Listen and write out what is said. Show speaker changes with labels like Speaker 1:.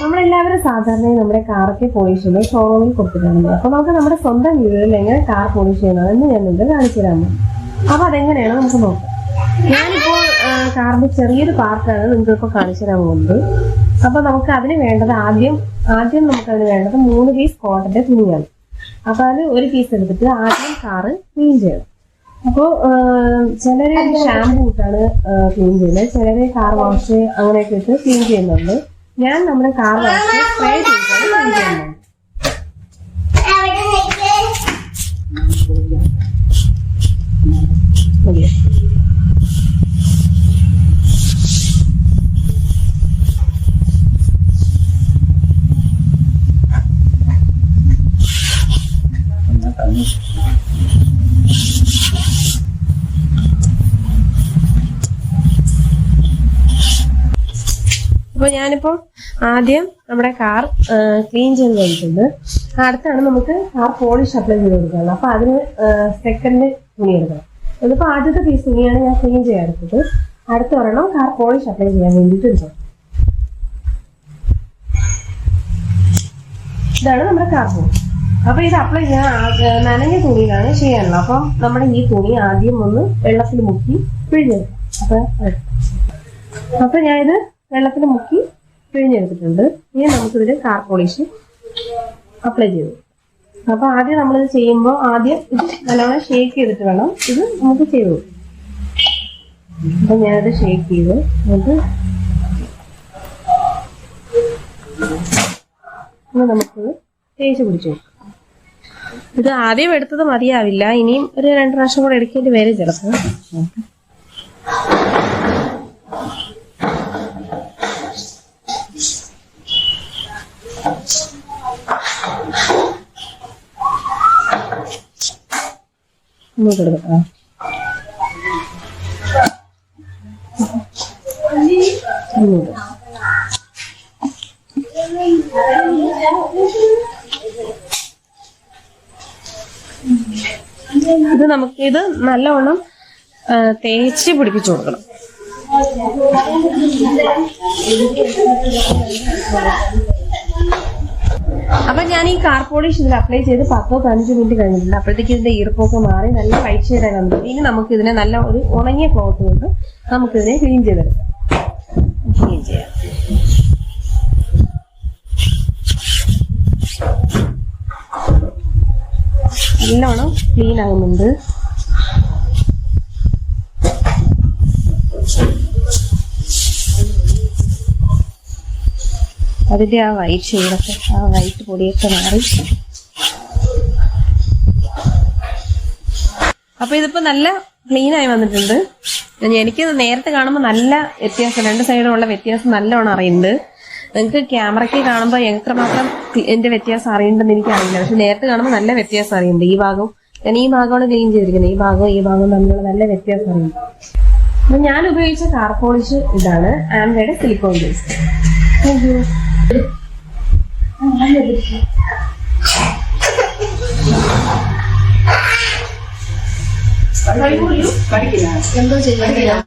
Speaker 1: നമ്മളെല്ലാവരും സാധാരണ നമ്മുടെ കാറൊക്കെ പോളിഷ് ചെയ്യുന്നത് ഷോറൂമിൽ കൊടുത്തിട്ടാണ് അപ്പോൾ നമുക്ക് നമ്മുടെ സ്വന്തം വീടുകളിൽ എങ്ങനെ കാർ പോളിഷ് ചെയ്യണമെന്ന് ഞാൻ നിങ്ങൾക്ക് കാണിച്ചു തരാമോ അപ്പൊ അതെങ്ങനെയാണ് നമുക്ക് നോക്കാം. ഞാനിപ്പോൾ കാറിന്റെ കാറിന്റെ ചെറിയൊരു പാർട്ടാണ് നിങ്ങൾക്ക് ഇപ്പോൾ കാണിച്ചു തരാൻ പോകുന്നത്. അപ്പൊ നമുക്ക് അതിന് വേണ്ടത് ആദ്യം ആദ്യം നമുക്ക് അതിന് വേണ്ടത് മൂന്ന് പീസ് കോട്ടന്റെ തുണിയാണ്. അപ്പോൾ അത് ഒരു പീസ് എടുത്തിട്ട് ആദ്യം കാറ് ക്ലീൻ ചെയ്യണം. അപ്പോൾ ചിലര് ഷാമ്പൂ ഇട്ടാണ് ക്ലീൻ ചെയ്യുന്നത്. ചിലര് കാർ വാഷ് അങ്ങനെയൊക്കെ ഇട്ട് ക്ലീൻ ചെയ്യുന്നുണ്ട്. ഞാൻ നമ്മുടെ കാർ വാഷ് സ്പ്രേ ചെയ്തിട്ടാണ് ക്ലീൻ ചെയ്യുന്നത് മതിയോ? അപ്പൊ ഞാനിപ്പോ ആദ്യം നമ്മുടെ കാർ ക്ലീൻ ചെയ്ത് കഴിഞ്ഞിട്ടുണ്ട് അടുത്താണ് നമുക്ക് കാർ പോളിഷ് അപ്ലൈ ചെയ്ത് കൊടുക്കുന്നത് അപ്പൊ അതിന് സെക്കൻഡ് തുണി എടുക്കണം. ഇതിപ്പോ ആദ്യത്തെ പീസ് തുണിയാണ് ഞാൻ ക്ലീൻ ചെയ്യാൻ എടുത്തത്. അടുത്ത ഒരെണ്ണം കാർ പോളിഷ് അപ്ലൈ ചെയ്യാൻ വേണ്ടിയിട്ട് എടുക്കണം ഇതാണ് നമ്മുടെ കാർ പോളിഷ് അപ്പൊ ഇത് അപ്ലൈ ചെയ്യാൻ നനഞ്ഞ തുണിയിലാണ് ചെയ്യാനുള്ളത്. അപ്പൊ നമ്മുടെ ഈ തുണി ആദ്യം ഒന്ന് വെള്ളത്തിൽ മുക്കി പിഴിഞ്ഞെടുക്കാം. അപ്പൊ അപ്പൊ ഞാനിത് വെള്ളത്തിൽ മുക്കി പിഴിഞ്ഞെടുത്തിട്ടുണ്ട്. ഇനി നമുക്കിതിൽ കാർ പോളിഷ് അപ്ലൈ ചെയ്തു. അപ്പൊ ആദ്യം നമ്മളിത് ചെയ്യുമ്പോൾ ആദ്യം ഇത് നല്ലോണം ഷേക്ക് ചെയ്തിട്ട് വേണം ഇത് നമുക്ക് ചെയ്തു. അപ്പൊ ഞാനത് ഷേക്ക് ചെയ്തു. എന്നിട്ട് നമുക്ക് തേച്ച് പിടിച്ചു. ഇത് ആദ്യം എടുത്തത് മതിയാവില്ല. ഇനിയും ഒരു രണ്ട് പ്രാവശ്യം കൂടെ എടുക്കേണ്ടി വരും ചിലപ്പോൾ ഇത് നമുക്ക് ഇത് നല്ലവണ്ണം തേച്ച് പിടിപ്പിച്ചു കൊടുക്കണം. അപ്പൊ ഞാൻ ഈ കാർ പോളിഷ് ഇതിൽ അപ്ലൈ ചെയ്ത് പത്തോ പതിനഞ്ചോ മിനിറ്റ് കഴിഞ്ഞിട്ടുണ്ട്. അപ്പോഴത്തേക്ക് ഇതിന്റെ ഈർപ്പൊക്കെ മാറി നല്ല പൈസ ഇടാൻ വന്നു. ഇനി നമുക്ക് ഇതിനെ നല്ല ഒരു ഉണങ്ങിയ ക്ലോത്ത് കൊണ്ട് നമുക്കിതിനെ ക്ലീൻ ചെയ്തെടുക്കാം. ക്ലീൻ ചെയ്യാം. നല്ലോണം ക്ലീൻ ആകുന്നുണ്ട് അതിന്റെ ആ വൈറ്റ് ഷെയ്ഡൊക്കെ ആ വൈറ്റ് പൊടിയൊക്കെ മാറി. അപ്പൊ ഇതിപ്പോ നല്ല ക്ലീൻ ആയി വന്നിട്ടുണ്ട്. എനിക്ക് നേരത്തെ കാണുമ്പോൾ നല്ല വ്യത്യാസം രണ്ട് സൈഡുമുള്ള വ്യത്യാസം നല്ലോണം അറിയുന്നുണ്ട് നിങ്ങൾക്ക് ക്യാമറയ്ക്ക് കാണുമ്പോൾ എത്രമാത്രം എന്റെ വ്യത്യാസം അറിയണ്ടെന്ന് എനിക്ക് അറിയില്ല പക്ഷെ നേരത്തെ കാണുമ്പോൾ നല്ല വ്യത്യാസം അറിയുന്നുണ്ട് ഈ ഭാഗം ഞാൻ ഈ ഭാഗമാണ് ക്ലീൻ ചെയ്തിരിക്കുന്നത്. ഈ ഭാഗവും ഈ ഭാഗവും തമ്മിലുള്ള നല്ല വ്യത്യാസം അറിയുന്നു ഞാൻ ഉപയോഗിച്ച കാർ പോളിഷ് ഇതാണ് ആംബയുടെ silicone base thank you
Speaker 2: Why were you? Marikina. Endo Jaya.